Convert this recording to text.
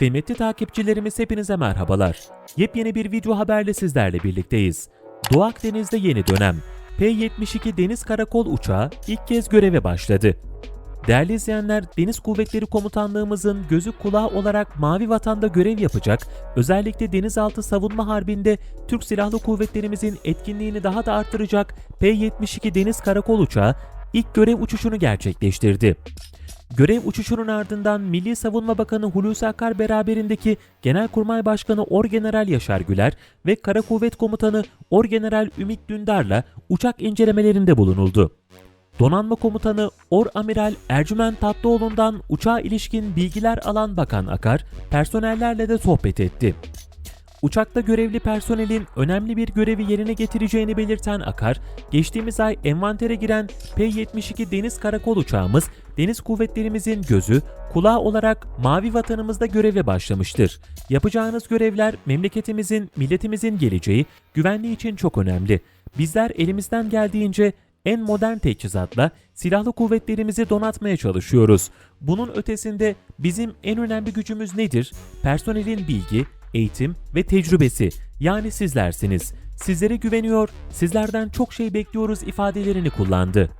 Kıymetli takipçilerimiz hepinize merhabalar. Yepyeni bir video haberle sizlerle birlikteyiz. Doğu Akdeniz'de yeni dönem. P-72 Deniz Karakol uçağı ilk kez göreve başladı. Değerli izleyenler, Deniz Kuvvetleri Komutanlığımızın gözü kulağı olarak Mavi Vatan'da görev yapacak, özellikle denizaltı savunma harbinde Türk Silahlı Kuvvetlerimizin etkinliğini daha da artıracak P-72 Deniz Karakol uçağı ilk görev uçuşunu gerçekleştirdi. Görev uçuşunun ardından Milli Savunma Bakanı Hulusi Akar beraberindeki Genelkurmay Başkanı Orgeneral Yaşar Güler ve Kara Kuvvet Komutanı Orgeneral Ümit Dündar'la uçak incelemelerinde bulunuldu. Donanma Komutanı Or Amiral Ercüment Tatlıoğlu'ndan uçağa ilişkin bilgiler alan Bakan Akar, personellerle de sohbet etti. Uçakta görevli personelin önemli bir görevi yerine getireceğini belirten Akar, geçtiğimiz ay envantere giren P-72 Deniz Karakol uçağımız, Deniz Kuvvetlerimizin gözü, kulağı olarak mavi vatanımızda göreve başlamıştır. Yapacağınız görevler memleketimizin, milletimizin geleceği, güvenliği için çok önemli. Bizler elimizden geldiğince en modern teçhizatla silahlı kuvvetlerimizi donatmaya çalışıyoruz. Bunun ötesinde bizim en önemli gücümüz nedir? Personelin bilgi, eğitim ve tecrübesi yani sizlersiniz. Sizlere güveniyor, sizlerden çok şey bekliyoruz ifadelerini kullandı.